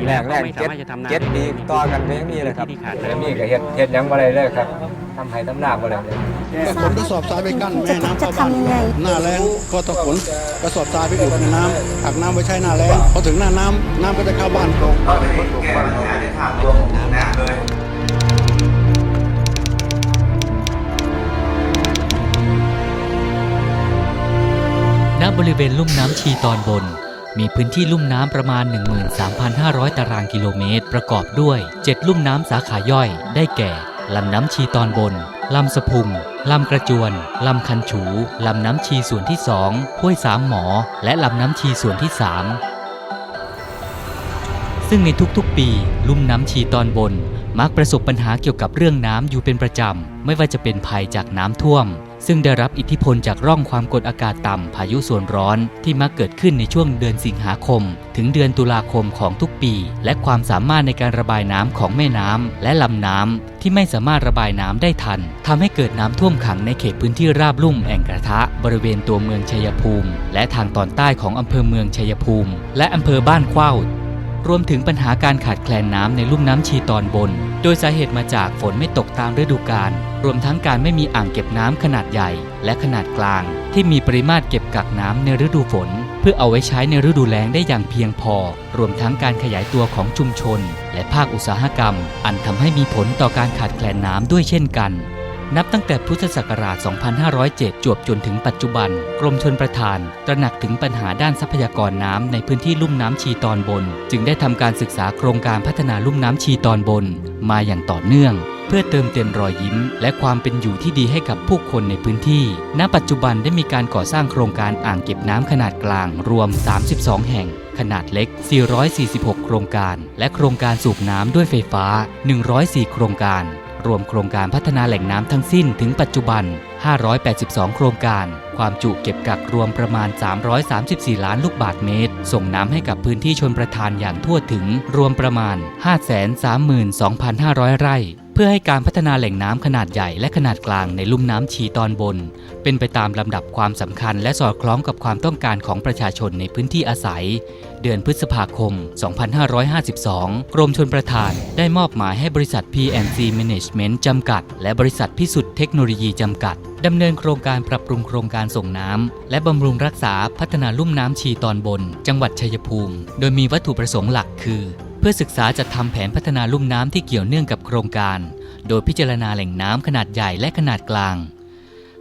งแรกแรกไม่เจ็สาดมารถจะทำนาเจ็ดปีต่อกันก็ยังมีเลยครับที่ขาดแล้วมีก็เฮ็ดเฮ็ดหยังบ่ได้เลยครับทำให้ทำนาบ่ได้เลยขนกระสอบทรายไปกั้นแม่น้ำจะเข้าบ้านทำยังไงหน้าแรงก็ต้องขนกระสอบทรายไปอุดในน้ำผักน้ำไว้ใช้หน้าแรงพอถึงหน้าน้ำน้ำก็จะเข้าบ้านตรงณบริเวณลุ่มน้ำชีตอนบน มีพื้นที่ลุ่มน้ำประมาณ 13,500 ตารางกิโลเมตร ประกอบด้วย 7 ลุ่มน้ำสาขาย่อย ได้แก่ ลำน้ำชีตอนบน ลำสะพุง ลำกระจวน ลำคันฉู ลำน้ำชีส่วนที่2ห้วยสามหมอ และลำน้ำชีส่วนที่3ซึ่งในทุกๆปี ลุ่มน้ำชีตอนบน มักประสบปัญหาเกี่ยวกับเรื่องน้ำอยู่เป็นประจำ ไม่ว่าจะเป็นภัยจากน้ำท่วม ซึ่งได้รับอิทธิพลจากร่องความกดอากาศต่ำพายุส่วนร้อนที่มักเกิดขึ้นในช่วงเดือนสิงหาคม ถึงเดือนตุลาคมของทุกปี และความสามารถในการระบายน้ำของแม่น้ำและลำน้ำที่ไม่สามารถระบายน้ำได้ทันทำให้เกิดน้ำท่วมขังในเขตพื้นที่ราบลุ่มแอ่งกระทะ บริเวณตัวเมืองชัยภูมิ และทางตอนใต้ของอำเภอเมืองชัยภูมิ และอำเภอบ้านเข้าว รวมถึงปัญหาการขาดแคลนน้ำในลุ่มน้ำชีตอนบน โดยสาเหตุมาจากฝนไม่ตกตามฤดูกาล รวมทั้งการไม่มีอ่างเก็บน้ำขนาดใหญ่ และขนาดกลาง ที่มีปริมาตรเก็บกักน้ำในฤดูฝน เพื่อเอาไว้ใช้ในฤดูแล้งได้อย่างเพียงพอ รวมทั้งการขยายตัวของชุมชน และภาคอุตสาหกรรม อันทำให้มีผลต่อการขาดแคลนน้ำด้วยเช่นกัน นับตั้งแต่พุทธศักราช 2507 จวบจนถึงปัจจุบัน กรมชนประทาน ตระหนักถึงปัญหาด้านทรัพยากรน้ำในพื้นที่ลุ่มน้ำชีตอนบน จึงได้ทำการศึกษาโครงการพัฒนาลุ่มน้ำชีตอนบน มาอย่างต่อเนื่อง เพื่อเติมเต็มรอยยิ้ม และความเป็นอยู่ที่ดีให้กับผู้คนในพื้นที่ ณ ปัจจุบันได้มีการก่อสร้างโครงการอ่างเก็บน้ำขนาดกลาง รวม 32 แห่งขนาดเล็ก 446 โครงการ และโครงการสูบน้ำด้วยไฟฟ้า 104 โครงการ รวมโครงการพัฒนาแหล่งน้ำทั้งสิ้นถึงปัจจุบัน 582 โครงการ ความจุเก็บกักรวมประมาณ 334 ล้านลูกบาทเมตร ส่งน้ำให้กับพื้นที่ชนประทานอย่างทั่วถึง รวมประมาณ 532,500 ไร่ พื่อให้การพัฒนาแหล่งน้ำขนาดใหญ่และขนาดกลางในลุ่มน้ำชีตอนบน เป็นไปตามลำดับความสำคัญและสอดคล้องกับความต้องการของประชาชนในพื้นที่อาศัย เดือนพฤษภาคม 2552 กรมชลประทานได้มอบหมายให้บริษัท PNC Management จำกัด และบริษัทพิสุทธิ์เทคโนโลยีจำกัดดำเนินโครงการปรับปรุงโครงการส่งน้ำและบำรุงรักษาพัฒนาลุ่มน้ำชีตอนบน จังหวัดชัยภูมิ โดยมีวัตถุประสงค์หลักคือ เพื่อศึกษาจัดทำแผนพัฒนาลุ่มน้ำที่เกี่ยวเนื่องกับโครงการ โดยพิจารณาแหล่งน้ำขนาดใหญ่และขนาดกลาง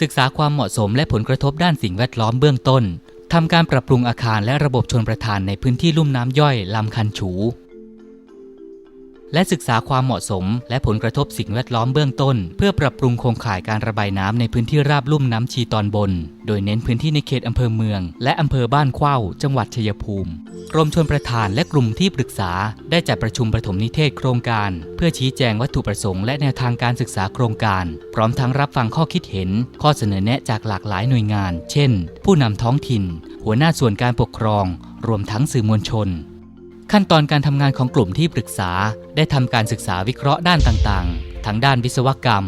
ศึกษาความเหมาะสมและผลกระทบด้านสิ่งแวดล้อมเบื้องต้นทำการปรับปรุงอาคารและระบบชนประทานในพื้นที่ลุ่มน้ำย่อยลำคันฉู และศึกษาความเหมาะสม และผลกระทบสิ่งแวดล้อมเบื้องต้น เพื่อปรับปรุงโครงข่ายการระบายน้ำในพื้นที่ราบลุ่มน้ำชีตอนบน โดยเน้นพื้นที่ในเขตอำเภอเมือง และอำเภอบ้านเข้าจังหวัดชัยภูมิกรมชลประทานและกลุ่มที่ปรึกษา ได้จัดประชุมประถมนิเทศโครงการ เพื่อชี้แจงวัตถุประสงค์และแนวทางการศึกษาโครงการ พร้อมทั้งรับฟังข้อคิดเห็น ข้อเสนอแนะจากหลากหลายหน่วยงาน เช่น ผู้นำท้องถิ่น หัวหน้าส่วนการปกครอง รวมทั้งสื่อมวลชน ขั้นตอนการทำงานของกลุ่มที่ปรึกษา ได้ทำการศึกษาวิเคราะห์ด้านต่างๆ ทั้งด้านวิศวกรรม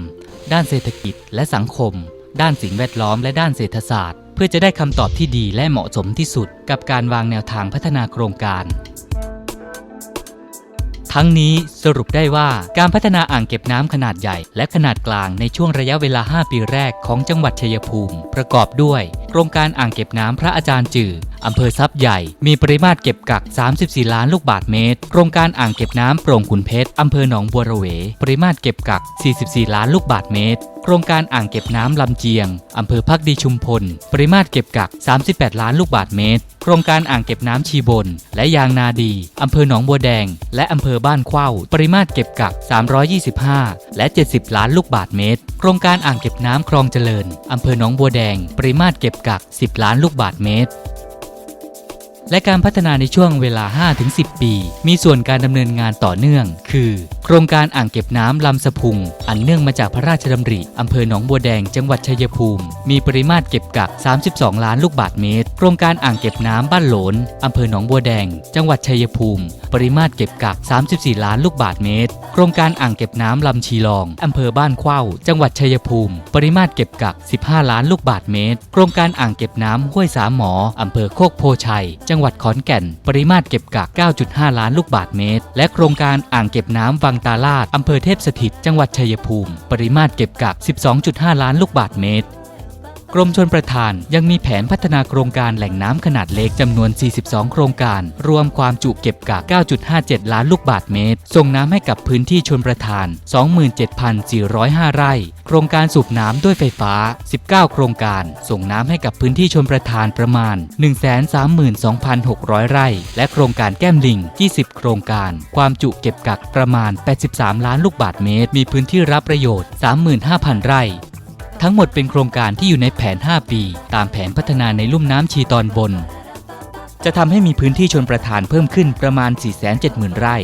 ด้านเศรษฐกิจและสังคม ด้านสิ่งแวดล้อมและด้านเศรษฐศาสตร์ เพื่อจะได้คำตอบที่ดีและเหมาะสมที่สุด กับการวางแนวทางพัฒนาโครงการ ทั้งนี้สรุปได้ว่าการพัฒนาอ่างเก็บน้ำขนาดใหญ่ และขนาดกลางในช่วงระยะเวลา 5 ปีแรกของจังหวัดชัยภูมิ ประกอบด้วย โครงการอ่างเก็บน้ำพระอาจารย์จือ อำเภอทรัพย์ใหญ่ มีปริมาตรเก็บกัก 34 ล้านลูกบาทเมตร โครงการอ่างเก็บน้ำโปร่งขุนเพชรอำเภอหนองบัวระเว ปริมาตรเก็บกัก 44 ล้านลูกบาทเมตร โครงการอ่างเก็บน้ำลำเจียงอำเภอพักดีชุมพล ปริมาตรเก็บกัก 38 ล้านลูกบาทเมตร โครงการอ่างเก็บน้ำชีบน และยางนาดีอำเภอหนองบัวแดง และอำเภอบ้านเข้า ปริมาตรเก็บกัก 325 และ 70 ล้านลูกบาทเมตร โครงการอ่างเก็บน้ำคลองเจริญอำเภอหนองบัวแดง ปริมาตรเก็บกัก 10 ล้านลูกบาทเมตร และการพัฒนาในช่วงเวลา 5-10 ปี มีส่วนการดำเนินงานต่อเนื่อง คือ โครงการอ่างเก็บน้ำลำสะพุง อันเนื่องมาจากพระราชดำริอำเภอหนองบัวแดงจังหวัดชัยภูมิ มีปริมาตรเก็บกัก 32 ล้านลูกบาทเมตร โครงการอ่างเก็บน้ำบ้านโหลนอำเภอหนองบัวแดง จังหวัดชัยภูมิ ปริมาตรเก็บกัก 34 ล้านลูกบาทเมตร โครงการอ่างเก็บน้ำลำชีลองอำเภอบ้านเข้าจังหวัดชัยภูมิ ปริมาตรเก็บกัก 15 ล้านลูกบาทเมตร โครงการอ่างเก็บน้ำห้วยสามหมออำเภอโคกโพชัยจังจังหวัดขอนแก่น ปริมาตรเก็บกัก 9.5 ล้านลูกบาศก์เมตร และโครงการอ่างเก็บน้ำวังตาลาดอำเภอเทพสถิต จังหวัดชัยภูมิ ปริมาตรเก็บกัก 12.5 ล้านลูกบาศก์เมตร กรมชนประทานยังมีแผนพัฒนาโครงการแหล่งน้ำขนาดเล็กจำนวน 42 โครงการ รวมความจุเก็บกัก 9.57 ล้านลูกบาศก์เมตร ส่งน้ำให้กับพื้นที่ชนประทาน 27,405 ไร่ โครงการสูบน้ำด้วยไฟฟ้า 19 โครงการ ส่งน้ำให้กับพื้นที่ชนประทานประมาณ 132,600 ไร่ และโครงการแก้มลิง 20 โครงการ ความจุเก็บกักประมาณ 83 ล้านลูกบาศก์เมตร มีพื้นที่รับประโยชน์ 35,000 ไร่ ทั้งหมดเป็นโครงการที่อยู่ในแผน 5 ปี ตามแผนพัฒนาในลุ่มน้ำชีตอนบน จะทำให้มีพื้นที่ชนประทานเพิ่มขึ้นประมาณ 470,000 ไร่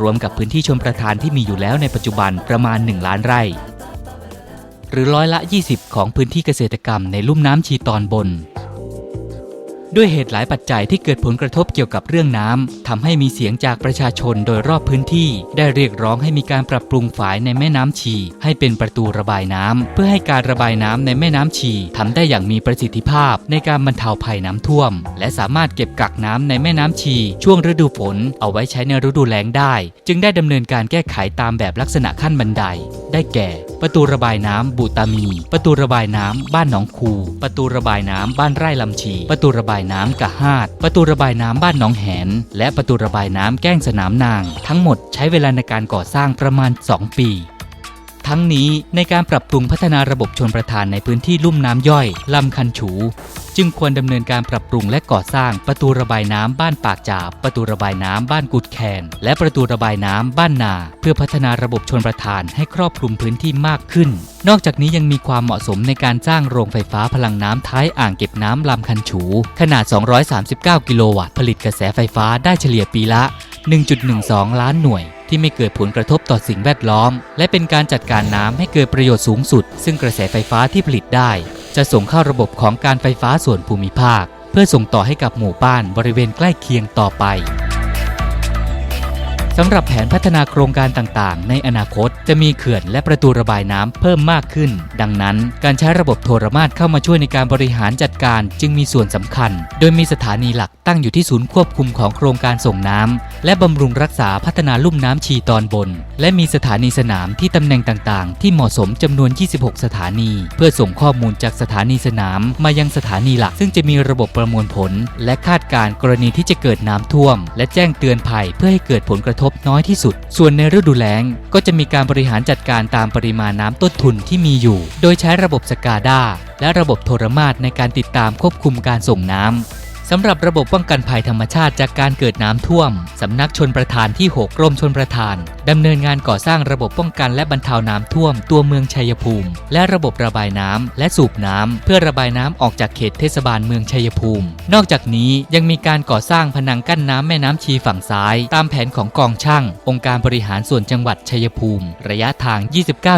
รวมกับพื้นที่ชนประทานที่มีอยู่แล้วในปัจจุบันประมาณ 1 ล้านไร่ หรือร้อยละ 20 ของพื้นที่เกษตรกรรมในลุ่มน้ำชีตอนบน ด้วยเหตุหลายปัจจัยที่เกิดผลกระทบเกี่ยวกับเรื่องน้ำทำให้มีเสียงจากประชาชนโดยรอบพื้นที่ ได้เรียกร้องให้มีการปรับปรุงฝายในแม่น้ำชี ให้เป็นประตูระบายน้ำเพื่อให้การระบายน้ำในแม่น้ำชีทำได้อย่างมีประสิทธิภาพในการบรรเทาภัยน้ำท่วม และสามารถเก็บกักน้ำในแม่น้ำชี ช่วงฤดูฝน เอาไว้ใช้ในฤดูแล้งได้ จึงได้ดำเนินการแก้ไขตามแบบลักษณะขั้นบันได ได้แก่ ประตูระบายน้ำบูตามี ประตูระบายน้ำบ้านหนองคู ประตูระบายน้ำบ้านไร่ลำชี ประตูระบายายน้ำกะฮาด ประตูระบายน้ำบ้านหนองแหน และประตูระบายน้ำแก้งสนามนาง ทั้งหมดใช้เวลาในการก่อสร้างประมาณ 2 ปี ทั้งนี้ในการปรับปรุงพัฒนาระบบชนประทานในพื้นที่ลุ่มน้ำย่อยลำคันฉู จึงควรดำเนินการปรับปรุงและก่อสร้างประตูระบายน้ำบ้านปากจาบ ประตูระบายน้ำบ้านกุดแคน และประตูระบายน้ำบ้านนา เพื่อพัฒนาระบบชนประทานให้ครอบคลุมพื้นที่มากขึ้น นอกจากนี้ยังมีความเหมาะสมในการสร้างโรงไฟฟ้าพลังน้ำท้ายอ่างเก็บน้ำลำคันฉู ขนาด 239 กิโลวัตต์ผลิตกระแสไฟฟ้าได้เฉลี่ยปีละ 1.12 ล้านหน่วย ที่ไม่เกิดผลกระทบต่อสิ่งแวดล้อม และเป็นการจัดการน้ำให้เกิดประโยชน์สูงสุด ซึ่งกระแสไฟฟ้าที่ผลิตได้ จะส่งเข้าระบบของการไฟฟ้าส่วนภูมิภาค เพื่อส่งต่อให้กับหมู่บ้านบริเวณใกล้เคียงต่อไป สำหรับแผนพัฒนาโครงการต่างๆ ในอนาคตจะมีเขื่อนและประตูระบายน้ำเพิ่มมากขึ้น ดังนั้น การใช้ระบบโทรมาตเข้ามาช่วยในการบริหารจัดการจึงมีส่วนสำคัญ โดยมีสถานีหลักตั้งอยู่ที่ศูนย์ควบคุมของโครงการส่งน้ำและบำรุงรักษาพัฒนาลุ่มน้ำชีตอนบน และมีสถานีสนามที่ตำแหน่งต่างๆ ที่เหมาะสมจำนวน 26 สถานี เพื่อส่งข้อมูลจากสถานีสนาม มายังสถานีหลัก ซึ่งจะมีระบบประมวลผล และคาดการณ์กรณีที่จะเกิดน้ำท่วม และแจ้งเตือนภัยเพื่อให้เกิดผลกระทบน้อยที่สุด ส่วนในฤดูแล้งก็จะมีการบริหารจัดการตามปริมาณน้ำต้นทุนที่มีอยู่ โดยใช้ระบบสกาดาและระบบโทรมาตในการติดตามควบคุมการส่งน้ำ สำหรับระบบป้องกันภัยธรรมชาติจากการเกิดน้ำท่วม สำนักชนประทานที่ 6 กรมชนประทานดำเนินงานก่อสร้างระบบป้องกันและบรรเทาน้ำท่วม ตัวเมืองชัยภูมิ และระบบระบายน้ำและสูบน้ำเพื่อระบายน้ำออกจากเขตเทศบาลเมืองชัยภูมิ นอกจากนี้ยังมีการก่อสร้างพนังกั้นน้ำแม่น้ำชีฝั่งซ้าย ตามแผนของกองช่าง องค์การบริหารส่วนจังหวัดชัยภูมิ ระยะทาง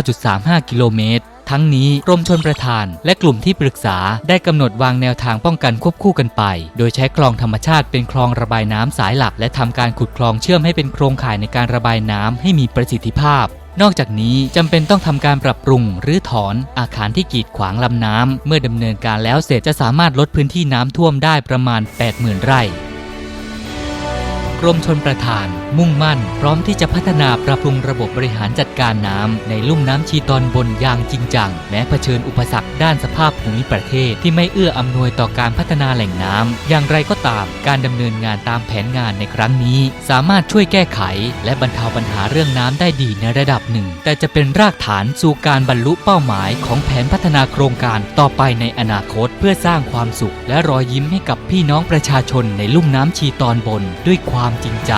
29.35 กิโลเมตร ทั้งนี้กรมชนประทาน และกลุ่มที่ปรึกษาได้กำหนดวางแนวทางป้องกันควบคู่กันไป โดยใช้คลองธรรมชาติเป็นคลองระบายน้ำสายหลัก และทำการขุดคลองเชื่อมให้เป็นโครงข่ายในการระบายน้ำให้มีประสิทธิภาพนอกจากนี้จำเป็นต้องทำการปรับปรุงหรือถอนอาคารที่กีดขวางลำน้ำ เมื่อดำเนินการแล้วเสร็จจะสามารถลดพื้นที่น้ำท่วมได้ประมาณ 80,000 ไร่ กรมชนประทาน มุ่งมั่นพร้อมที่จะพัฒนาปรับปรุงระบบบริหารจัดการน้ำในลุ่มน้ำชีตอนบนอย่างจริงจัง แม้เผชิญอุปสรรคด้านสภาพภูมิประเทศที่ไม่เอื้ออำนวยต่อการพัฒนาแหล่งน้ำอย่างไรก็ตาม การดำเนินงานตามแผนงานในครั้งนี้ สามารถช่วยแก้ไข และบรรเทาปัญหาเรื่องน้ำได้ดีในระดับหนึ่ง แต่จะเป็นรากฐานสู่การบรรลุเป้าหมายของแผนพัฒนาโครงการต่อไปในอนาคต เพื่อสร้างความสุข และรอยยิ้มให้กับพี่น้องประชาชนในลุ่มน้ำชีตอนบนด้วยความจริงใจ